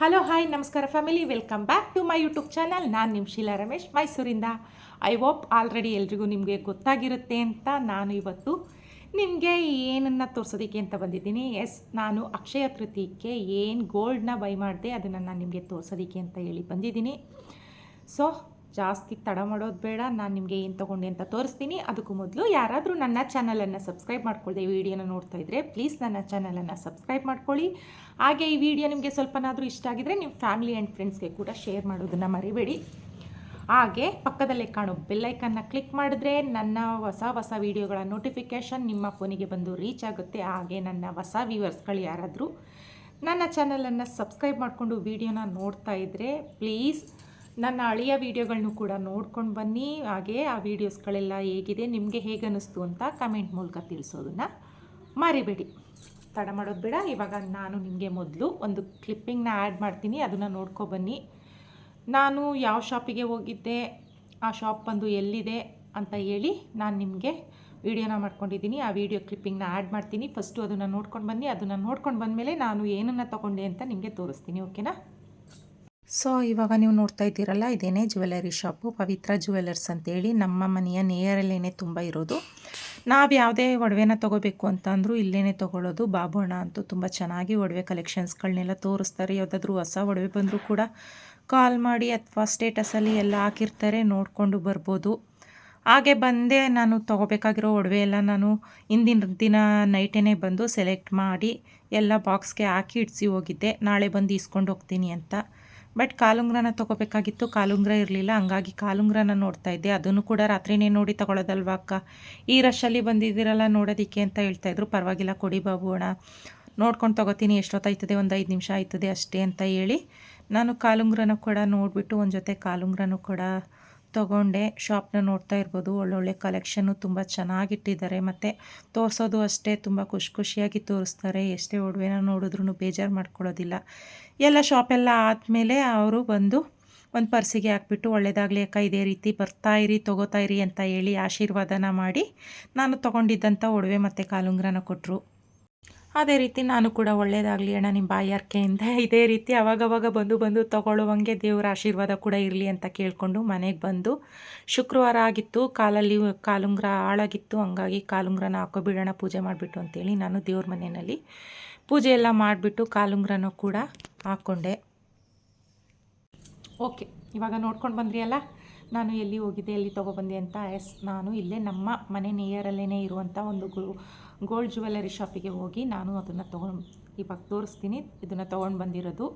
Hello hi ನಮಸ್ಕಾರ family welcome back to my YouTube channel ನಾನು ನಿಮ್ಮ ಶೀಲಾ ರಮೇಶ್, ಮೈಸೂರಿಂದ. ಐ ಹೋಪ್ ಆಲ್ರೆಡಿ ಎಲ್ರಿಗೂ ನಿಮಗೆ ಗೊತ್ತಾಗಿರುತ್ತೆ ಅಂತ ನಾನು ಇವತ್ತು ನಿಮಗೆ ಏನನ್ನು ತೋರಿಸೋದಕ್ಕೆ ಅಂತ ಬಂದಿದ್ದೀನಿ. ಎಸ್ ನಾನು ಅಕ್ಷಯ ತೃತೀಯಕ್ಕೆ ಏನು ಗೋಲ್ಡ್ನ ಬೈ ಮಾಡಿದೆ ಅದನ್ನು ನಾನು ನಿಮಗೆ ತೋರಿಸೋದಕ್ಕೆ ಅಂತ ಹೇಳಿ ಬಂದಿದ್ದೀನಿ. ಸೊ ಜಾಸ್ತಿ ತಡ ಮಾಡೋದು ಬೇಡ, ನಾನು ನಿಮಗೆ ಏನು ತೊಗೊಂಡೆ ಅಂತ ತೋರಿಸ್ತೀನಿ. ಅದಕ್ಕೂ ಮೊದಲು ಯಾರಾದರೂ ನನ್ನ ಚಾನಲನ್ನು ಸಬ್ಸ್ಕ್ರೈಬ್ ಮಾಡ್ಕೊಳ್ಳಿ ಈ ವಿಡಿಯೋನ ನೋಡ್ತಾ ಇದ್ದರೆ ಪ್ಲೀಸ್ ನನ್ನ ಚಾನಲನ್ನು ಸಬ್ಸ್ಕ್ರೈಬ್ ಮಾಡ್ಕೊಳ್ಳಿ. ಹಾಗೆ ಈ ವಿಡಿಯೋ ನಿಮಗೆ ಸ್ವಲ್ಪನಾದರೂ ಇಷ್ಟ ಆಗಿದರೆ ನಿಮ್ಮ ಫ್ಯಾಮಿಲಿ ಆ್ಯಂಡ್ ಫ್ರೆಂಡ್ಸ್ಗೆ ಕೂಡ ಶೇರ್ ಮಾಡೋದನ್ನು ಮರಿಬೇಡಿ. ಹಾಗೆ ಪಕ್ಕದಲ್ಲೇ ಕಾಣೋ ಬೆಲ್ಲೈಕನ್ನ ಕ್ಲಿಕ್ ಮಾಡಿದ್ರೆ ನನ್ನ ಹೊಸ ಹೊಸ ವೀಡಿಯೋಗಳ ನೋಟಿಫಿಕೇಷನ್ ನಿಮ್ಮ ಫೋನಿಗೆ ಬಂದು ರೀಚ್ ಆಗುತ್ತೆ. ಹಾಗೆ ನನ್ನ ಹೊಸ ವ್ಯೂವರ್ಸ್ಗಳು ಯಾರಾದರೂ ನನ್ನ ಚಾನಲನ್ನು ಸಬ್ಸ್ಕ್ರೈಬ್ ಮಾಡಿಕೊಂಡು ವೀಡಿಯೋನ ನೋಡ್ತಾ ಇದ್ದರೆ ಪ್ಲೀಸ್ ನನ್ನ ಹಳೆಯ ವೀಡಿಯೋಗಳನ್ನೂ ಕೂಡ ನೋಡ್ಕೊಂಡು ಬನ್ನಿ. ಹಾಗೆ ಆ ವೀಡಿಯೋಸ್ಗಳೆಲ್ಲ ಹೇಗಿದೆ, ನಿಮಗೆ ಹೇಗೆ ಅನ್ನಿಸ್ತು ಅಂತ ಕಮೆಂಟ್ ಮೂಲಕ ತಿಳಿಸೋದನ್ನು ಮರಿಬೇಡಿ. ತಡ ಮಾಡೋದು ಬೇಡ. ಇವಾಗ ನಾನು ನಿಮಗೆ ಮೊದಲು ಒಂದು ಕ್ಲಿಪ್ಪಿಂಗ್ನ ಆ್ಯಡ್ ಮಾಡ್ತೀನಿ. ಅದನ್ನು ನೋಡ್ಕೊಬನ್ನಿ ನಾನು ಯಾವ ಶಾಪಿಗೆ ಹೋಗಿದ್ದೆ, ಆ ಶಾಪ್ ಬಂದು ಎಲ್ಲಿದೆ ಅಂತ ಹೇಳಿ ನಾನು ನಿಮಗೆ ವಿಡಿಯೋನ ಮಾಡ್ಕೊಂಡಿದ್ದೀನಿ. ಆ ವಿಡಿಯೋ ಕ್ಲಿಪ್ಪಿಂಗ್ನ ಆ್ಯಡ್ ಮಾಡ್ತೀನಿ. ಫಸ್ಟು ಅದನ್ನು ನೋಡ್ಕೊಂಡು ಬನ್ನಿ. ಅದನ್ನು ನೋಡ್ಕೊಂಡು ಬಂದಮೇಲೆ ನಾನು ಏನನ್ನು ತೊಗೊಂಡೆ ಅಂತ ನಿಮಗೆ ತೋರಿಸ್ತೀನಿ. ಓಕೆನಾ? ಸೊ ಇವಾಗ ನೀವು ನೋಡ್ತಾ ಇದ್ದೀರಲ್ಲ, ಇದೇನೇ ಜ್ಯುವೆಲರಿ ಶಾಪು ಪವಿತ್ರ ಜ್ಯುವೆಲರ್ಸ್ ಅಂತೇಳಿ ನಮ್ಮ ಮನೆಯ ನೇಯರಲ್ಲೇ ತುಂಬ ಇರೋದು. ನಾವು ಯಾವುದೇ ಒಡವೆನ ತೊಗೋಬೇಕು ಅಂತಂದರೂ ಇಲ್ಲೇ ತೊಗೊಳ್ಳೋದು ಬಾಬೋಣ ಅಂತೂ ತುಂಬ ಚೆನ್ನಾಗಿ ಒಡವೆ ಕಲೆಕ್ಷನ್ಸ್ಗಳನ್ನೆಲ್ಲ ತೋರಿಸ್ತಾರೆ. ಯಾವುದಾದ್ರೂ ಹೊಸ ಒಡವೆ ಬಂದರೂ ಕೂಡ ಕಾಲ್ ಮಾಡಿ ಅಥವಾ ಸ್ಟೇಟಸಲ್ಲಿ ಎಲ್ಲ ಹಾಕಿರ್ತಾರೆ, ನೋಡಿಕೊಂಡು ಬರ್ಬೋದು. ಹಾಗೆ ಬಂದೆ ನಾನು ತೊಗೋಬೇಕಾಗಿರೋ ಒಡವೆ ಎಲ್ಲ ನಾನು ಇಂದಿನ ದಿನ ನೈಟೇ ಬಂದು ಸೆಲೆಕ್ಟ್ ಮಾಡಿ ಎಲ್ಲ ಬಾಕ್ಸ್ಗೆ ಹಾಕಿ ಇಡಿಸಿ ಹೋಗಿದ್ದೆ. ನಾಳೆ ಬಂದು ಇಸ್ಕೊಂಡು ಹೋಗ್ತೀನಿ ಅಂತ. ಬಟ್ ಕಾಲುಂಗ್ರನ ತೊಗೋಬೇಕಾಗಿತ್ತು, ಕಾಲುಂಗ್ರ ಇರಲಿಲ್ಲ. ಹಂಗಾಗಿ ಕಾಲುಂಗ್ರನ ನೋಡ್ತಾ ಇದ್ದೆ. ಅದನ್ನು ಕೂಡ ರಾತ್ರಿನೇ ನೋಡಿ ತಗೊಳ್ಳೋದಲ್ವಾ ಅಕ್ಕ? ಈ ರಶಲ್ಲಿ ಬಂದಿದ್ದೀರಲ್ಲ ನೋಡೋದಕ್ಕೆ ಅಂತ ಹೇಳ್ತಾಯಿದ್ರು ಪರವಾಗಿಲ್ಲ, ಕೊಡಿ ಬಾಬು ಅಣ್ಣ. ನೋಡ್ಕೊಂಡು ತೊಗೋತೀನಿ, ಎಷ್ಟೊತ್ತಾಯ್ತದೆ? ಒಂದು ಐದು ನಿಮಿಷ ಆಯ್ತದೆ ಅಷ್ಟೇ ಅಂತ ಹೇಳಿ ನಾನು ಕಾಲುಂಗ್ರನ ಕೂಡ ನೋಡಿಬಿಟ್ಟು ಒಂದು ಜೊತೆ ಕಾಲುಂಗ್ರನೂ ಕೂಡ ತೊಗೊಂಡೆ. ಶಾಪ್ನ ನೋಡ್ತಾ ಇರ್ಬೋದು. ಒಳ್ಳೊಳ್ಳೆ ಕಲೆಕ್ಷನ್ನು ತುಂಬ ಚೆನ್ನಾಗಿಟ್ಟಿದ್ದಾರೆ. ಮತ್ತು ತೋರಿಸೋದು ಅಷ್ಟೇ. ತುಂಬ ಖುಷಿ ಖುಷಿಯಾಗಿ ತೋರಿಸ್ತಾರೆ. ಎಷ್ಟೇ ಒಡವೆನ ನೋಡಿದ್ರೂ ಬೇಜಾರು ಮಾಡ್ಕೊಳ್ಳೋದಿಲ್ಲ. ಎಲ್ಲ ಶಾಪೆಲ್ಲ ಆದಮೇಲೆ ಅವರು ಬಂದು ಒಂದು ಪರ್ಸಿಗೆ ಹಾಕ್ಬಿಟ್ಟು ಒಳ್ಳೆಯದಾಗಲಿ ಅಕ್ಕ, ಇದೇ ರೀತಿ ಬರ್ತಾ ಇರಿ, ತೊಗೋತಾ ಇರಿ ಅಂತ ಹೇಳಿ ಆಶೀರ್ವಾದನ ಮಾಡಿ ನಾನು ತೊಗೊಂಡಿದ್ದಂಥ ಒಡವೆ ಮತ್ತು ಕಾಲುಂಗ್ರನ ಕೊಟ್ಟರು ಅದೇ ರೀತಿ ನಾನು ಕೂಡ ಒಳ್ಳೆಯದಾಗಲಿ ಅಣ್ಣ ನಿಮ್ಮ ಬಾಯಾರಿಕೆಯಿಂದ ಇದೇ ರೀತಿ ಅವಾಗವಾಗ ಬಂದು ಬಂದು ತೊಗೊಳ್ಳುವಂಗೆ ದೇವರ ಆಶೀರ್ವಾದ ಕೂಡ ಇರಲಿ ಅಂತ ಕೇಳಿಕೊಂಡು ಮನೆಗೆ ಬಂದು ಶುಕ್ರವಾರ ಆಗಿತ್ತು, ಕಾಲಲ್ಲಿ ಕಾಲುಂಗ್ರ ಹಾಳಾಗಿತ್ತು, ಹಂಗಾಗಿ ಕಾಲುಂಗ್ರನ ಹಾಕೋಬಿಡೋಣ, ಪೂಜೆ ಮಾಡಿಬಿಟ್ಟು ಅಂತೇಳಿ ನಾನು ದೇವ್ರ ಮನೆಯಲ್ಲಿ ಪೂಜೆ ಎಲ್ಲ ಮಾಡಿಬಿಟ್ಟು ಕಾಲುಂಗ್ರನೂ ಕೂಡ ಹಾಕ್ಕೊಂಡೆ. ಓಕೆ, ಇವಾಗ ನೋಡ್ಕೊಂಡು ಬಂದ್ರಿ ಅಲ್ಲ? ನಾನು ಎಲ್ಲಿ ಹೋಗಿದ್ದೆ, ಎಲ್ಲಿ ತೊಗೊಬಂದೆ ಅಂತ ಎಸ್, ನಾನು ಇಲ್ಲೇ ನಮ್ಮ ಮನೆ ನಿಯರಲ್ಲೇ ಇರುವಂಥ ಒಂದು ಗೋಲ್ಡ್ ಜ್ಯುವೆಲರಿ ಶಾಪಿಗೆ ಹೋಗಿ ನಾನು ಅದನ್ನು ತೊಗೊಂಡು, ಇವಾಗ ತೋರಿಸ್ತೀನಿ, ಇದನ್ನು ತೊಗೊಂಡು ಬಂದಿರೋದು.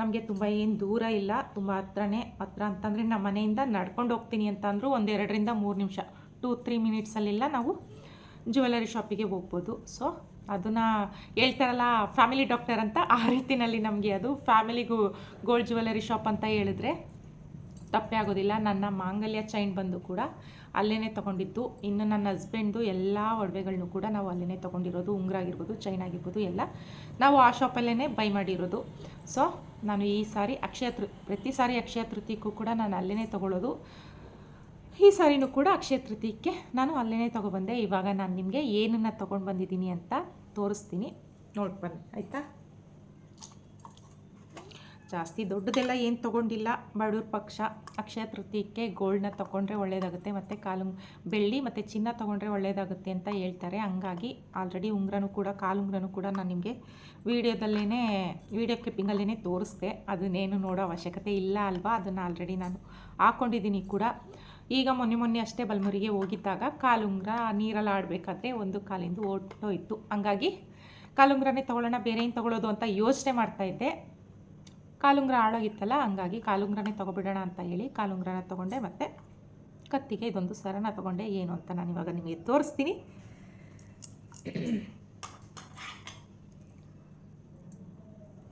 ನಮಗೆ ತುಂಬ ಏನು ದೂರ ಇಲ್ಲ, ತುಂಬ ಹತ್ರನೇ, ಹತ್ರ ಅಂತಂದರೆ ನಮ್ಮ ಮನೆಯಿಂದ ನಡ್ಕೊಂಡು ಹೋಗ್ತೀನಿ ಅಂತ ಅಂದರೂ ಒಂದೆರಡರಿಂದ ಮೂರು ನಿಮಿಷ ಟೂ ತ್ರೀ ಮಿನಿಟ್ಸಲ್ಲೆಲ್ಲ ನಾವು ಜ್ಯುವೆಲರಿ ಶಾಪಿಗೆ ಹೋಗ್ಬೋದು. ಸೊ ಅದನ್ನು ಹೇಳ್ತಾರಲ್ಲ ಫ್ಯಾಮಿಲಿ ಡಾಕ್ಟರ್ ಅಂತ, ಆ ರೀತಿಯಲ್ಲಿ ನಮಗೆ ಅದು ಫ್ಯಾಮಿಲಿಗೂ ಗೋಲ್ಡ್ ಜ್ಯುವೆಲರಿ ಶಾಪ್ ಅಂತ ಹೇಳಿದ್ರೆ ತಪ್ಪೇ ಆಗೋದಿಲ್ಲ. ನನ್ನ ಮಾಂಗಲ್ಯ ಚೈನ್ ಬಂದು ಕೂಡ ಅಲ್ಲೇ ತೊಗೊಂಡಿದ್ದು. ಇನ್ನು ನನ್ನ ಹಸ್ಬೆಂಡು ಎಲ್ಲ ಒಡವೆಗಳನ್ನೂ ಕೂಡ ನಾವು ಅಲ್ಲೇ ತೊಗೊಂಡಿರೋದು ಉಂಗ್ರ ಆಗಿರ್ಬೋದು ಚೈನ್ ಆಗಿರ್ಬೋದು, ಎಲ್ಲ ನಾವು ಆ ಶಾಪಲ್ಲೇ ಬೈ ಮಾಡಿರೋದು. ಸೊ ನಾನು ಈ ಸಾರಿ ಅಕ್ಷಯ ಪ್ರತಿ ಸಾರಿ ಅಕ್ಷಯ ತೃತೀಯಕ್ಕೂ ಕೂಡ ನಾನು ಅಲ್ಲೇ ತೊಗೊಳ್ಳೋದು. ಈ ಸಾರಿನೂ ಕೂಡ ಅಕ್ಷಯ ತೃತೀಯಕ್ಕೆ ನಾನು ಅಲ್ಲೇ ತೊಗೊಬಂದೆ. ಇವಾಗ ನಾನು ನಿಮಗೆ ಏನನ್ನು ತೊಗೊಂಡು ಬಂದಿದ್ದೀನಿ ಅಂತ ತೋರಿಸ್ತೀನಿ. ನೋಡಿ ಬನ್ನಿ, ಆಯಿತಾ? ಜಾಸ್ತಿ ದೊಡ್ಡದೆಲ್ಲ ಏನು ತೊಗೊಂಡಿಲ್ಲ. ಬಡವ್ರ ಪಕ್ಷ. ಅಕ್ಷಯ ತೃತೀಯಕ್ಕೆ ಗೋಲ್ಡ್ನ ತೊಗೊಂಡ್ರೆ ಒಳ್ಳೆಯದಾಗುತ್ತೆ ಮತ್ತು ಕಾಲು, ಬೆಳ್ಳಿ ಮತ್ತು ಚಿನ್ನ ತೊಗೊಂಡ್ರೆ ಒಳ್ಳೆಯದಾಗುತ್ತೆ ಅಂತ ಹೇಳ್ತಾರೆ. ಹಂಗಾಗಿ ಆಲ್ರೆಡಿ ಉಂಗ್ರನೂ ಕೂಡ ಕಾಲು ಉಂಗ್ರನೂ ಕೂಡ ನಾನು ನಿಮಗೆ ವೀಡಿಯೋದಲ್ಲೇ ವೀಡಿಯೋ ಕ್ಲಿಪ್ಪಿಂಗಲ್ಲೇ ತೋರಿಸ್ದೆ. ಅದನ್ನೇನು ನೋಡೋ ಅವಶ್ಯಕತೆ ಇಲ್ಲ ಅಲ್ವಾ? ಅದನ್ನು ಆಲ್ರೆಡಿ ನಾನು ಹಾಕ್ಕೊಂಡಿದ್ದೀನಿ ಕೂಡ. ಈಗ ಮೊನ್ನೆ ಮೊನ್ನೆ ಅಷ್ಟೇ ಬಲ್ಮುರಿಗೆ ಹೋಗಿದ್ದಾಗ ಕಾಲುಂಗ್ರ ನೀರಲ್ಲಿ ಆಡಬೇಕಾದ್ರೆ ಒಂದು ಕಾಲಿಂದ ಇತ್ತು ಹಂಗಾಗಿ ಕಾಲುಂಗ್ರನೇ ತೊಗೊಳ್ಳೋಣ, ಬೇರೆ ಏನು ತೊಗೊಳ್ಳೋದು ಅಂತ ಯೋಚನೆ ಮಾಡ್ತಾ ಇದ್ದೆ. ಕಾಲುಂಗ್ರ ಆಳೋಗಿತ್ತಲ್ಲ ಹಂಗಾಗಿ ಕಾಲುಂಗ್ರನೇ ತೊಗೊಬಿಡೋಣ ಅಂತ ಹೇಳಿ ಕಾಲುಂಗ್ರನ ತೊಗೊಂಡೆ ಮತ್ತು ಕತ್ತಿಗೆ ಇದೊಂದು ಸರನ ತೊಗೊಂಡೆ. ಏನು ಅಂತ ನಾನು ಇವಾಗ ನಿಮಗೆ ತೋರಿಸ್ತೀನಿ.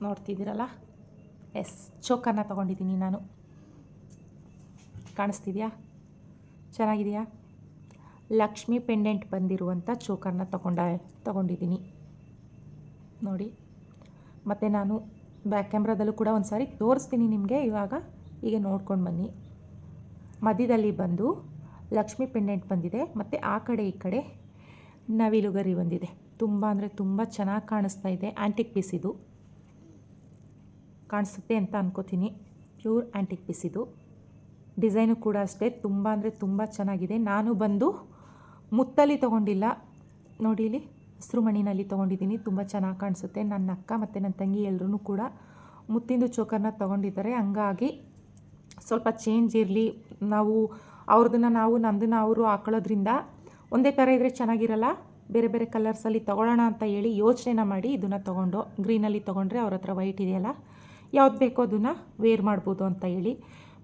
ನೋಡ್ತಿದ್ದೀರಲ್ಲ? ಎಸ್, ಚೋಕನ್ನ ತೊಗೊಂಡಿದ್ದೀನಿ ನಾನು. ಕಾಣಿಸ್ತಿದೆಯಾ? ಚೆನ್ನಾಗಿದೆಯಾ? ಲಕ್ಷ್ಮಿ ಪೆಂಡೆಂಟ್ ಬಂದಿರುವಂಥ ಚೋಕರ್ನ ತಗೊಂಡ, ತಗೊಂಡಿದ್ದೀನಿ. ನೋಡಿ, ಮತ್ತು ನಾನು ಬ್ಯಾಕ್ ಕ್ಯಾಮ್ರಾದಲ್ಲೂ ಕೂಡ ಒಂದು ಸಾರಿ ತೋರಿಸ್ತೀನಿ ನಿಮಗೆ ಇವಾಗ. ಹೀಗೆ ನೋಡ್ಕೊಂಡು ಬನ್ನಿ. ಮಧ್ಯದಲ್ಲಿ ಬಂದು ಲಕ್ಷ್ಮಿ ಪೆಂಡೆಂಟ್ ಬಂದಿದೆ, ಮತ್ತು ಆ ಕಡೆ ಈ ಕಡೆ ನವಿಲುಗರಿ ಬಂದಿದೆ. ತುಂಬ ಅಂದರೆ ತುಂಬ ಚೆನ್ನಾಗಿ ಕಾಣಿಸ್ತಾ ಇದೆ ಆ್ಯಂಟಿಕ್ ಪೀಸ್ ಇದು. ಕಾಣಿಸುತ್ತೆ ಅಂತ ಅನ್ಕೋತೀನಿ. ಪ್ಯೂರ್ ಆ್ಯಂಟಿಕ್ ಪೀಸ್ ಇದು. ಡಿಸೈನು ಕೂಡ ಅಷ್ಟೇ. ತುಂಬ ಅಂದರೆ ತುಂಬ ಚೆನ್ನಾಗಿದೆ. ನಾನು ಬಂದು ಮುತ್ತಲ್ಲಿ ತೊಗೊಂಡಿಲ್ಲ. ನೋಡಿ ಇಲ್ಲಿ, ಹಸಿರು ಮಣ್ಣಿನಲ್ಲಿ ತೊಗೊಂಡಿದ್ದೀನಿ. ತುಂಬ ಚೆನ್ನಾಗಿ ಕಾಣಿಸುತ್ತೆ. ನನ್ನ ಅಕ್ಕ ಮತ್ತು ನನ್ನ ತಂಗಿ ಎಲ್ಲರೂ ಕೂಡ ಮುತ್ತಿಂದು ಚೋಕರ್ನ ತೊಗೊಂಡಿದ್ದಾರೆ. ಹಂಗಾಗಿ ಸ್ವಲ್ಪ ಚೇಂಜ್ ಇರಲಿ. ನಾವು ಅವ್ರದನ್ನ ನಾವು, ನಂದನ್ನ ಅವರು ಹಾಕೊಳ್ಳೋದ್ರಿಂದ ಒಂದೇ ಥರ ಇದ್ದರೆ ಚೆನ್ನಾಗಿರಲ್ಲ. ಬೇರೆ ಬೇರೆ ಕಲರ್ಸಲ್ಲಿ ತೊಗೊಳ್ಳೋಣ ಅಂತ ಹೇಳಿ ಯೋಚನೆನ ಮಾಡಿ ಇದನ್ನು ತೊಗೊಂಡು ಗ್ರೀನಲ್ಲಿ ತೊಗೊಂಡ್ರೆ ಅವ್ರ ಹತ್ರ ವೈಟ್ ಇದೆಯಲ್ಲ, ಯಾವ್ದು ಬೇಕೋ ಅದನ್ನು ವೇರ್ ಮಾಡ್ಬೋದು ಅಂತ ಹೇಳಿ.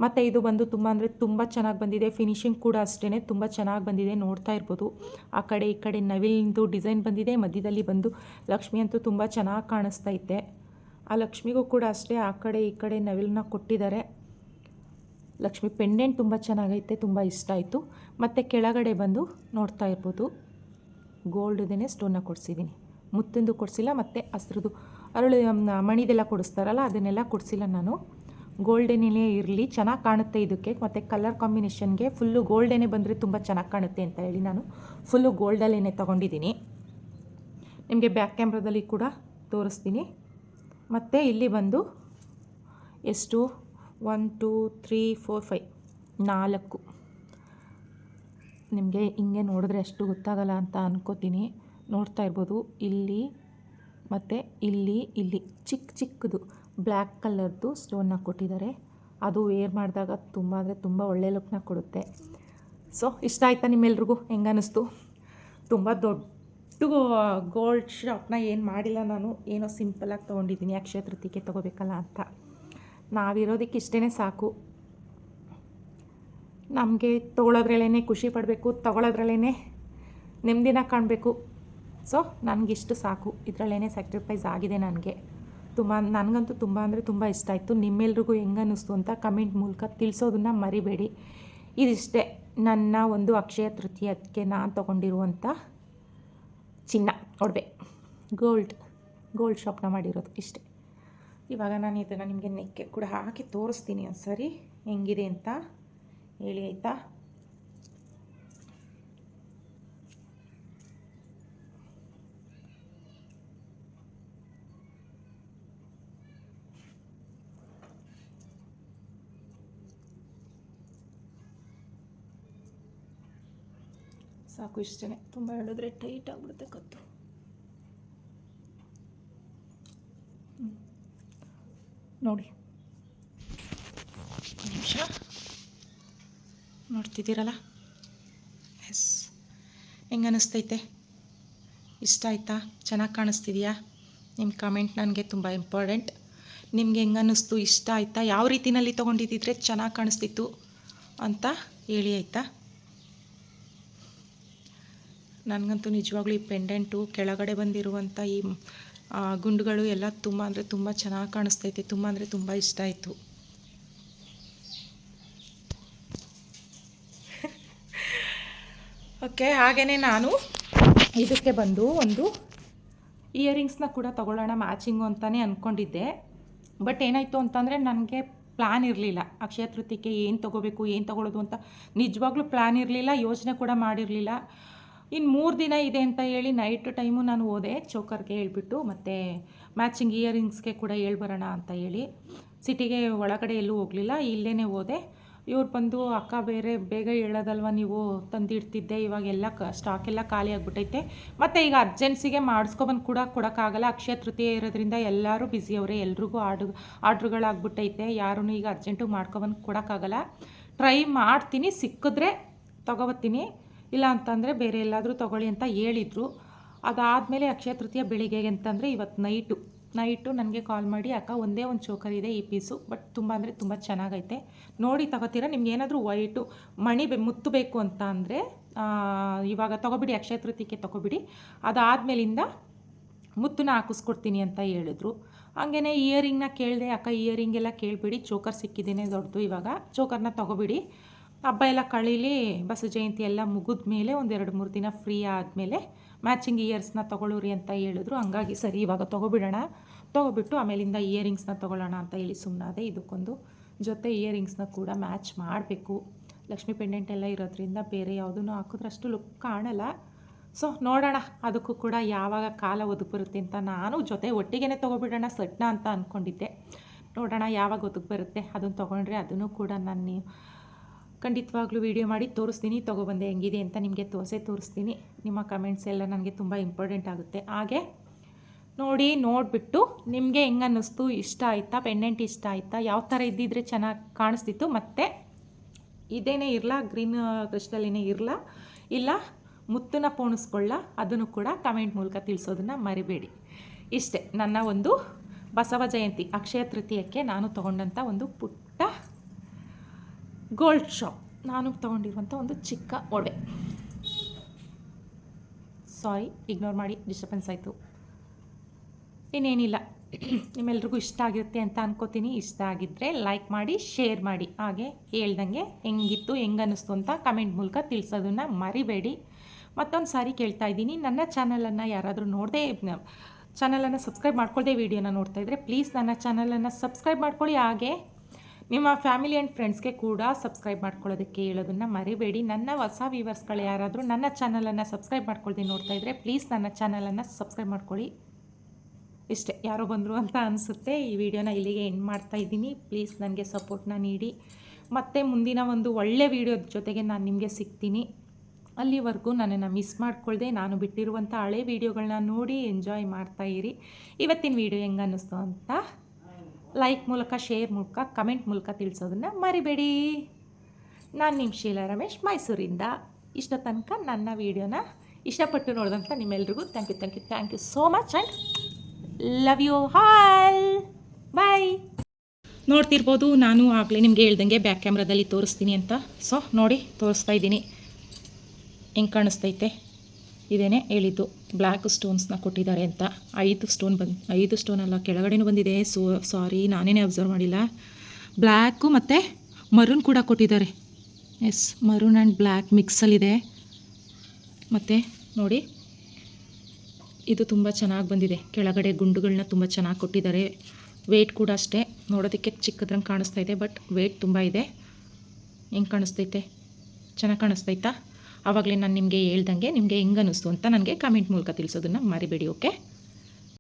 ಮತ್ತು ಇದು ಬಂದು ತುಂಬ ಅಂದರೆ ತುಂಬ ಚೆನ್ನಾಗಿ ಬಂದಿದೆ. ಫಿನಿಶಿಂಗ್ ಕೂಡ ಅಷ್ಟೇ ತುಂಬ ಚೆನ್ನಾಗಿ ಬಂದಿದೆ. ನೋಡ್ತಾ ಇರ್ಬೋದು. ಆ ಕಡೆ ಈ ಕಡೆ ನವಿಲಿಂದು ಡಿಸೈನ್ ಬಂದಿದೆ. ಮಧ್ಯದಲ್ಲಿ ಬಂದು ಲಕ್ಷ್ಮಿ ಅಂತೂ ತುಂಬ ಚೆನ್ನಾಗಿ ಕಾಣಿಸ್ತಾ ಇದೆ ಆ ಲಕ್ಷ್ಮಿಗೂ ಕೂಡ ಅಷ್ಟೇ ಆ ಕಡೆ ಈ ಕಡೆ ನವಿಲನ್ನ ಕೊಟ್ಟಿದ್ದಾರೆ. ಲಕ್ಷ್ಮಿ ಪೆಂಡೆಂಟ್ ತುಂಬ ಚೆನ್ನಾಗೈತೆ, ತುಂಬ ಇಷ್ಟ ಆಯಿತು. ಮತ್ತು ಕೆಳಗಡೆ ಬಂದು ನೋಡ್ತಾ ಇರ್ಬೋದು. ಗೋಲ್ಡ್ದೇ ಸ್ಟೋನ್ನ ಕೊಡಿಸಿದ್ದೀನಿ. ಮುತ್ತಿಂದು ಕೊಡಿಸಿಲ್ಲ, ಮತ್ತು ಹಸ್ರದ್ದು ಅರಳು ಮಣಿದೆಲ್ಲ ಕೊಡಿಸ್ತಾರಲ್ಲ, ಅದನ್ನೆಲ್ಲ ಕೊಡಿಸಿಲ್ಲ ನಾನು. ಗೋಲ್ಡೇನೇ ಇರಲಿ, ಚೆನ್ನಾಗಿ ಕಾಣುತ್ತೆ ಇದಕ್ಕೆ. ಮತ್ತು ಕಲರ್ ಕಾಂಬಿನೇಷನ್ಗೆ ಫುಲ್ಲು ಗೋಲ್ಡೇನೆ ಬಂದರೆ ತುಂಬ ಚೆನ್ನಾಗಿ ಕಾಣುತ್ತೆ ಅಂತ ಹೇಳಿ ನಾನು ಫುಲ್ಲು ಗೋಲ್ಡಲ್ಲೇ ತೊಗೊಂಡಿದ್ದೀನಿ. ನಿಮಗೆ ಬ್ಯಾಕ್ ಕ್ಯಾಮ್ರಾದಲ್ಲಿ ಕೂಡ ತೋರಿಸ್ತೀನಿ. ಮತ್ತು ಇಲ್ಲಿ ಬಂದು ಎಷ್ಟು? One two three four five ನಾಲ್ಕು. ನಿಮಗೆ ಹಿಂಗೆ ನೋಡಿದ್ರೆ ಅಷ್ಟು ಗೊತ್ತಾಗಲ್ಲ ಅಂತ ಅನ್ಕೋತೀನಿ. ನೋಡ್ತಾ ಇರ್ಬೋದು. ಇಲ್ಲಿ ಮತ್ತು ಇಲ್ಲಿ ಇಲ್ಲಿ ಚಿಕ್ಕ ಚಿಕ್ಕದು. ಬ್ಲ್ಯಾಕ್ ಕಲರ್ದು ಸ್ಟೋನ್ನ ಕೊಟ್ಟಿದ್ದಾರೆ. ಅದು ವೇರ್ ಮಾಡಿದಾಗ ತುಂಬ ಅಂದರೆ ತುಂಬ ಒಳ್ಳೆ ಲುಕ್ನ ಕೊಡುತ್ತೆ. ಸೊ, ಇಷ್ಟ ಆಯ್ತಾ ನಿಮ್ಮೆಲ್ರಿಗೂ? ಹೆಂಗೆ ಅನ್ನಿಸ್ತು ತುಂಬ ದೊಡ್ಡ ಗೋಲ್ಡ್ ಶಾಪ್ನ ಏನು ಮಾಡಿಲ್ಲ ನಾನು. ಏನೋ ಸಿಂಪಲಾಗಿ ತೊಗೊಂಡಿದ್ದೀನಿ. ಅಕ್ಷಯ ತೃತೀಯಕ್ಕೆ ತೊಗೋಬೇಕಲ್ಲ ಅಂತ. ನಾವಿರೋದಕ್ಕೆ ಇಷ್ಟೇ ಸಾಕು. ನಮಗೆ ತೊಗೊಳೋದ್ರಲ್ಲೇ ಖುಷಿ ಪಡಬೇಕು ತೊಗೊಳೋದ್ರಲ್ಲೇ ನೆಮ್ಮದಿನ ಕಾಣಬೇಕು. ಸೊ, ನನಗಿಷ್ಟು ಸಾಕು. ಇದರಲ್ಲೇ ಸ್ಯಾಕ್ರಿಫೈಸ್ ಆಗಿದೆ ನನಗೆ. ತುಂಬ, ನನಗಂತೂ ತುಂಬ ಅಂದರೆ ತುಂಬ ಇಷ್ಟ ಆಯಿತು. ನಿಮ್ಮೆಲ್ರಿಗೂ ಹೆಂಗೆ ಅನ್ನಿಸ್ತು ಅಂತ ಕಮೆಂಟ್ ಮೂಲಕ ತಿಳಿಸೋದನ್ನ ಮರಿಬೇಡಿ. ಇದಿಷ್ಟೇ. ನನ್ನ ಒಂದು ಅಕ್ಷಯ ತೃತೀಯಕ್ಕೆ ನಾನು ತೊಗೊಂಡಿರುವಂಥ ಚಿನ್ನ, ಒಡವೆ. ಗೋಲ್ಡ್ ಗೋಲ್ಡ್ ಶಾಪ್ನ ಮಾಡಿರೋದು ಇಷ್ಟೇ. ಇವಾಗ ನಾನು ಇದನ್ನು ನಿಮಗೆ ನೆಕ್ಕೆ ಕೂಡ ಹಾಕಿ ತೋರಿಸ್ತೀನಿ ಒಂದು ಸರಿ ಹೆಂಗಿದೆ ಅಂತ ಹೇಳಿ ಆಯಿತಾ? ಸಾಕು ಇಷ್ಟೇ ತುಂಬ ಹೇಳಿದ್ರೆ ಟೈಟ್ ಆಗಿಬಿಡುತ್ತೆ ಕತ್ತು. ನೋಡಿ. ನಿಮಿಷ. ನೋಡ್ತಿದ್ದೀರಲ್ಲ? ಎಸ್ ಹೆಂಗೆ ಅನ್ನಿಸ್ತೈತೆ ಇಷ್ಟ ಆಯ್ತಾ? ಚೆನ್ನಾಗಿ ಕಾಣಿಸ್ತಿದೆಯಾ? ನಿಮ್ಮ ಕಮೆಂಟ್ ನನಗೆ ತುಂಬ ಇಂಪಾರ್ಟೆಂಟ್ ನಿಮ್ಗೆ ಹೆಂಗೆ ಅನ್ನಿಸ್ತು ಇಷ್ಟ ಆಯಿತಾ? ಯಾವ ರೀತಿನಲ್ಲಿ ತೊಗೊಂಡಿದ್ದಿದ್ರೆ ಚೆನ್ನಾಗಿ ಕಾಣಿಸ್ತಿತ್ತು ಅಂತ ಹೇಳಿ ಆಯಿತಾ? ನನಗಂತೂ ನಿಜವಾಗ್ಲೂ ಈ ಪೆಂಡೆಂಟು ಕೆಳಗಡೆ ಬಂದಿರುವಂಥ ಈ ಗುಂಡುಗಳು ಎಲ್ಲ ತುಂಬ ಅಂದರೆ ತುಂಬ ಚೆನ್ನಾಗಿ ಕಾಣಿಸ್ತೈತೆ. ತುಂಬ ಅಂದರೆ ತುಂಬ ಇಷ್ಟ ಆಯಿತು. ಓಕೆ ಹಾಗೆಯೇ ನಾನು ಇದಕ್ಕೆ ಬಂದು ಒಂದು ಇಯರಿಂಗ್ಸ್ನ ಕೂಡ ತೊಗೊಳ್ಳೋಣ ಮ್ಯಾಚಿಂಗು ಅಂತಲೇ ಅಂದ್ಕೊಂಡಿದ್ದೆ ಬಟ್ ಏನಾಯಿತು ಅಂತಂದರೆ ನನಗೆ ಪ್ಲ್ಯಾನ್ ಇರಲಿಲ್ಲ. ಅಕ್ಷಯ ತೃತೀಯಕ್ಕೆ ಏನು ತೊಗೋಬೇಕು, ಏನು ತೊಗೊಳೋದು ಅಂತ ನಿಜವಾಗ್ಲೂ ಪ್ಲ್ಯಾನ್ ಇರಲಿಲ್ಲ ಯೋಚನೆ ಕೂಡ ಮಾಡಿರಲಿಲ್ಲ. ಇನ್ನು ಮೂರು ದಿನ ಇದೆ ಅಂತ ಹೇಳಿ ನೈಟ್ ಟೈಮು ನಾನು ಓದೆ ಚೋಕರ್ಗೆ ಹೇಳ್ಬಿಟ್ಟು ಮತ್ತು ಮ್ಯಾಚಿಂಗ್ ಇಯರಿಂಗ್ಸ್ಗೆ ಕೂಡ ಹೇಳ್ಬರೋಣ ಅಂತ ಹೇಳಿ ಸಿಟಿಗೆ ಒಳಗಡೆ ಎಲ್ಲೂ ಹೋಗಲಿಲ್ಲ ಇಲ್ಲೇ ಹೋದೆ ಇವ್ರು ಬಂದು ಅಕ್ಕ ಬೇರೆ ಬೇಗ ಹೇಳೋದಲ್ವ ನೀವು ತಂದಿಡ್ತಿದ್ದೆ ಇವಾಗೆಲ್ಲ ಕ ಸ್ಟಾಕ್ ಎಲ್ಲ ಖಾಲಿ ಆಗಿಬಿಟ್ಟೈತೆ ಮತ್ತು ಈಗ ಅರ್ಜೆನ್ಸಿಗೆ ಮಾಡಿಸ್ಕೊಬಂದು ಕೂಡ ಕೊಡೋಕ್ಕಾಗಲ್ಲ, ಅಕ್ಷಯ ತೃತೀಯ ಇರೋದ್ರಿಂದ ಎಲ್ಲರೂ ಬ್ಯುಸಿ ಅವರೇ, ಎಲ್ರಿಗೂ ಆರ್ಡ್ರ್ ಆರ್ಡ್ರುಗಳಾಗ್ಬಿಟ್ಟೈತೆ ಯಾರೂ ಈಗ ಅರ್ಜೆಂಟಿಗೆ ಮಾಡ್ಕೊಬಂದು ಕೊಡೋಕ್ಕಾಗಲ್ಲ. ಟ್ರೈ ಮಾಡ್ತೀನಿ, ಸಿಕ್ಕಿದ್ರೆ ತೊಗೊಬತ್ತೀನಿ. ಇಲ್ಲ ಅಂತಂದರೆ ಬೇರೆ ಎಲ್ಲಾದರೂ ತೊಗೊಳ್ಳಿ ಅಂತ ಹೇಳಿದರು. ಅದಾದಮೇಲೆ ಅಕ್ಷಯ ತೃತೀಯ ಬೆಳಿಗ್ಗೆಗೆ ಅಂತಂದರೆ ಇವತ್ತು ನೈಟು ನೈಟು ನನಗೆ ಕಾಲ್ ಮಾಡಿ, ಅಕ್ಕ ಒಂದೇ ಒಂದು ಚೋಕರ್ ಇದೆ ಈ ಪೀಸು ಬಟ್ ತುಂಬ ಅಂದರೆ ತುಂಬ ಚೆನ್ನಾಗೈತೆ. ನೋಡಿ ತಗೋತೀರಾ? ನಿಮ್ಗೆ ಏನಾದರೂ ವೈಟು ಮಣಿ ಬೆ, ಮುತ್ತು ಬೇಕು ಅಂತ ಅಂದರೆ ಇವಾಗ ತೊಗೊಬಿಡಿ, ಅಕ್ಷಯ ತೃತೀಯಕ್ಕೆ ತೊಗೊಬಿಡಿ. ಅದಾದಮೇಲಿಂದ ಮುತ್ತನ್ನ ಹಾಕಿಸ್ಕೊಡ್ತೀನಿ ಅಂತ ಹೇಳಿದ್ರು. ಹಾಗೆಯೇ ಇಯರಿಂಗ್ನ ಕೇಳಿದೆ, ಅಕ್ಕ ಇಯರಿಂಗ್ ಎಲ್ಲ ಕೇಳಿಬಿಡಿ ಚೋಕರ್ ಸಿಕ್ಕಿದ್ದೀನಿ ದೊಡ್ಡದು ಇವಾಗ. ಚೋಕರ್ನ ತೊಗೊಬಿಡಿ. ಹಬ್ಬ ಎಲ್ಲ ಕಳೀಲಿ, ಬಸವ ಜಯಂತಿ ಎಲ್ಲ ಮುಗಿದ ಮೇಲೆ ಒಂದೆರಡು ಮೂರು ದಿನ ಫ್ರೀ ಆದಮೇಲೆ ಮ್ಯಾಚಿಂಗ್ ಇಯರ್ಸ್ನ ತೊಗೊಳ್ಳೋರಿ ಅಂತ ಹೇಳಿದ್ರು. ಹಂಗಾಗಿ ಸರಿ, ಇವಾಗ ತೊಗೊಬಿಡೋಣ. ತೊಗೊಬಿಟ್ಟು ಆಮೇಲಿಂದ ಇಯರಿಂಗ್ಸ್ನ ತೊಗೊಳ್ಳೋಣ ಅಂತ ಹೇಳಿ ಸುಮ್ಮನಾದೆ ಇದಕ್ಕೊಂದು ಜೊತೆ ಇಯರಿಂಗ್ಸ್ನ ಕೂಡ ಮ್ಯಾಚ್ ಮಾಡಬೇಕು. ಲಕ್ಷ್ಮಿ ಪೆಂಡೆಂಟ್ ಎಲ್ಲ ಇರೋದ್ರಿಂದ ಬೇರೆ ಯಾವುದನ್ನು ಹಾಕಿದ್ರೆ ಅಷ್ಟು ಲುಕ್ ಕಾಣಲ್ಲ. ಸೊ ನೋಡೋಣ. ಅದಕ್ಕೂ ಕೂಡ ಯಾವಾಗ ಕಾಲ ಒದಗಿ ಅಂತ ನಾನು ಜೊತೆ ಒಟ್ಟಿಗೆ ತೊಗೊಬಿಡೋಣ, ಸಟ್ನ ಅಂತ ಅಂದ್ಕೊಂಡಿದ್ದೆ ನೋಡೋಣ ಯಾವಾಗ ಒದಗಿ ಬರುತ್ತೆ ಅದನ್ನು ತೊಗೊಂಡ್ರೆ ಅದನ್ನು ಕೂಡ ನಾನು ಖಂಡಿತವಾಗ್ಲೂ ವೀಡಿಯೋ ಮಾಡಿ ತೋರಿಸ್ತೀನಿ. ತೊಗೊಬಂದೆ ಹೆಂಗಿದೆ ಅಂತ ನಿಮಗೆ ತೋರಿಸೇ ತೋರಿಸ್ತೀನಿ. ನಿಮ್ಮ ಕಮೆಂಟ್ಸ್ ಎಲ್ಲ ನನಗೆ ತುಂಬ ಇಂಪಾರ್ಟೆಂಟ್ ಆಗುತ್ತೆ. ಹಾಗೆ ನೋಡಿ, ನೋಡಿಬಿಟ್ಟು ನಿಮಗೆ ಹೆಂಗೆ ಅನ್ನಿಸ್ತು? ಇಷ್ಟ ಆಯಿತಾ? ಪೆಂಡೆಂಟ್ ಇಷ್ಟ ಆಯಿತಾ? ಯಾವ ಥರ ಇದ್ದಿದ್ರೆ ಚೆನ್ನಾಗಿ ಕಾಣಿಸ್ತಿತ್ತು? ಮತ್ತು ಇದೇನೇ ಇರಲ್ಲ ಗ್ರೀನ್ ಕ್ರಿಸ್ಟಲಿನೇ ಇರಲ್ಲ ಇಲ್ಲ, ಮುತ್ತನ್ನು ಪೋಣಿಸ್ಕೊಳ್ಳ? ಅದನ್ನು ಕೂಡ ಕಮೆಂಟ್ ಮೂಲಕ ತಿಳಿಸೋದನ್ನು ಮರಿಬೇಡಿ. ಇಷ್ಟೇ, ನನ್ನ ಒಂದು ಬಸವ ಜಯಂತಿ, ಅಕ್ಷಯ ತೃತೀಯಕ್ಕೆ ನಾನು ತಗೊಂಡಂಥ ಒಂದು ಪುಟ್ಟ ಗೋಲ್ಡ್ ಶಾಪ್ ನಾನು ತೊಗೊಂಡಿರುವಂಥ ಒಂದು ಚಿಕ್ಕ ಒಡವೆ. ಸಾರಿ ಇಗ್ನೋರ್ ಮಾಡಿ ಡಿಸ್ಟರ್ಬೆನ್ಸ್ ಆಯಿತು. ಇನ್ನೇನಿಲ್ಲ. ನಿಮ್ಮೆಲ್ರಿಗೂ ಇಷ್ಟ ಆಗಿರುತ್ತೆ ಅಂತ ಅನ್ಕೋತೀನಿ. ಇಷ್ಟ ಆಗಿದ್ದರೆ ಲೈಕ್ ಮಾಡಿ ಶೇರ್ ಮಾಡಿ. ಹಾಗೆ ಹೇಳ್ದಂಗೆ ಹೆಂಗಿತ್ತು, ಹೆಂಗನ್ನಿಸ್ತು ಅಂತ ಕಮೆಂಟ್ ಮೂಲಕ ತಿಳಿಸೋದನ್ನು ಮರಿಬೇಡಿ. ಮತ್ತೊಂದು ಸಾರಿ ಕೇಳ್ತಾ ಇದ್ದೀನಿ. ನನ್ನ ಚಾನಲನ್ನು ಯಾರಾದರೂ ನೋಡದೆ ಚಾನಲನ್ನು ಸಬ್ಸ್ಕ್ರೈಬ್ ಮಾಡ್ಕೊಳ್ಳದೆ ವೀಡಿಯೋನ ನೋಡ್ತಾ ಇದ್ದರೆ ಪ್ಲೀಸ್ ನನ್ನ ಚಾನಲನ್ನು ಸಬ್ಸ್ಕ್ರೈಬ್ ಮಾಡ್ಕೊಳ್ಳಿ. ಹಾಗೆ ನಿಮ್ಮ ಫ್ಯಾಮಿಲಿ ಆ್ಯಂಡ್ ಫ್ರೆಂಡ್ಸ್ಗೆ ಕೂಡ ಸಬ್ಸ್ಕ್ರೈಬ್ ಮಾಡ್ಕೊಳ್ಳೋದಕ್ಕೆ ಹೇಳೋದನ್ನು ಮರಿಬೇಡಿ. ನನ್ನ ಹೊಸ ವ್ಯೂವರ್ಸ್ಗಳು ಯಾರಾದರೂ ನನ್ನ ಚಾನಲನ್ನು ಸಬ್ಸ್ಕ್ರೈಬ್ ಮಾಡ್ಕೊಳ್ದೆ ನೋಡ್ತಾ ಇದ್ದರೆ ಪ್ಲೀಸ್ ನನ್ನ ಚಾನಲನ್ನು ಸಬ್ಸ್ಕ್ರೈಬ್ ಮಾಡ್ಕೊಳ್ಳಿ. ಇಷ್ಟೇ, ಯಾರೋ ಬಂದರು ಅಂತ ಅನಿಸುತ್ತೆ. ಈ ವಿಡಿಯೋನ ಇಲ್ಲಿಗೆ ಎಂಡ್ ಮಾಡ್ತಾ ಇದ್ದೀನಿ. ಪ್ಲೀಸ್ ನನಗೆ ಸಪೋರ್ಟ್ನ ನೀಡಿ. ಮತ್ತು ಮುಂದಿನ ಒಂದು ಒಳ್ಳೆ ವಿಡಿಯೋದ ಜೊತೆಗೆ ನಾನು ನಿಮಗೆ ಸಿಗ್ತೀನಿ. ಅಲ್ಲಿವರೆಗೂ ನನ್ನನ್ನು ಮಿಸ್ ಮಾಡ್ಕೊಳ್ಳದೆ ನಾನು ಬಿಟ್ಟಿರುವಂಥ ಹಳೆ ವೀಡಿಯೋಗಳನ್ನ ನೋಡಿ ಎಂಜಾಯ್ ಮಾಡ್ತಾ ಇರಿ. ಇವತ್ತಿನ ವೀಡಿಯೋ ಹೆಂಗೆ ಅನ್ನಿಸ್ತು ಅಂತ ಲೈಕ್ ಮೂಲಕ ಶೇರ್ ಮೂಲಕ ಕಮೆಂಟ್ ಮೂಲಕ ತಿಳಿಸೋದನ್ನು ಮರಿಬೇಡಿ. ನಾನು ನಿಮ್ಮ ಶೀಲಾ ರಮೇಶ್, ಮೈಸೂರಿಂದ. ಇಷ್ಟ ತನಕ ನನ್ನ ವೀಡಿಯೋನ ಇಷ್ಟಪಟ್ಟು ನೋಡಿದಂಥ ನಿಮ್ಮೆಲ್ರಿಗೂ thank you thank you thank you so much and love you hall bye ನೋಡ್ತಿರ್ಬೋದು, ನಾನು ಆಗಲೇ ನಿಮಗೆ ಹೇಳ್ದಂಗೆ ಬ್ಯಾಕ್ ಕ್ಯಾಮ್ರಾದಲ್ಲಿ ತೋರಿಸ್ತೀನಿ ಅಂತ. ಸೊ ನೋಡಿ, ತೋರಿಸ್ತಾ ಇದ್ದೀನಿ. ಹೆಂಗೆ ಕಾಣಿಸ್ತೈತೆ? ಇದೇನೆ ಹೇಳಿದ್ದು. ಬ್ಲ್ಯಾಕ್ ಸ್ಟೋನ್ಸ್ನ ಕೊಟ್ಟಿದ್ದಾರೆ ಅಂತ. ಐದು ಸ್ಟೋನ್ ಬಂದು, ಐದು ಸ್ಟೋನ್ ಅಲ್ಲ, ಕೆಳಗಡೆನೂ ಬಂದಿದೆ. ಸೊ, ಸಾರಿ, ನಾನೇನೇ ಅಬ್ಸರ್ವ್ ಮಾಡಿಲ್ಲ. ಬ್ಲ್ಯಾಕು ಮತ್ತು ಮರೂನ್ ಕೂಡ ಕೊಟ್ಟಿದ್ದಾರೆ. ಎಸ್, ಮರೂನ್ ಆ್ಯಂಡ್ ಬ್ಲ್ಯಾಕ್ ಮಿಕ್ಸಲ್ಲಿದೆ ಮತ್ತು ನೋಡಿ. ಇದು ತುಂಬ ಚೆನ್ನಾಗಿ ಬಂದಿದೆ. ಕೆಳಗಡೆ ಗುಂಡುಗಳನ್ನ ತುಂಬ ಚೆನ್ನಾಗಿ ಕೊಟ್ಟಿದ್ದಾರೆ. ವೆಯ್ಟ್ ಕೂಡ ಅಷ್ಟೇ. ನೋಡೋದಕ್ಕೆ ಚಿಕ್ಕದ್ರಂಗೆ ಕಾಣಿಸ್ತಾ ಇದೆ ಬಟ್ ವೆಯ್ಟ್ ತುಂಬ ಇದೆ. ಹೆಂಗೆ ಕಾಣಿಸ್ತೈತೆ? ಚೆನ್ನಾಗಿ ಕಾಣಿಸ್ತೈತಾ ಆವಾಗಲೇ ನಾನು ನಿಮಗೆ ಹೇಳ್ದಂಗೆ ನಿಮಗೆ ಹೆಂಗೆ ಅನ್ನಿಸ್ತು ಅಂತ ನನಗೆ ಕಮೆಂಟ್ ಮೂಲಕ ತಿಳಿಸೋದನ್ನು ಮರಿಬೇಡಿ ಓಕೆ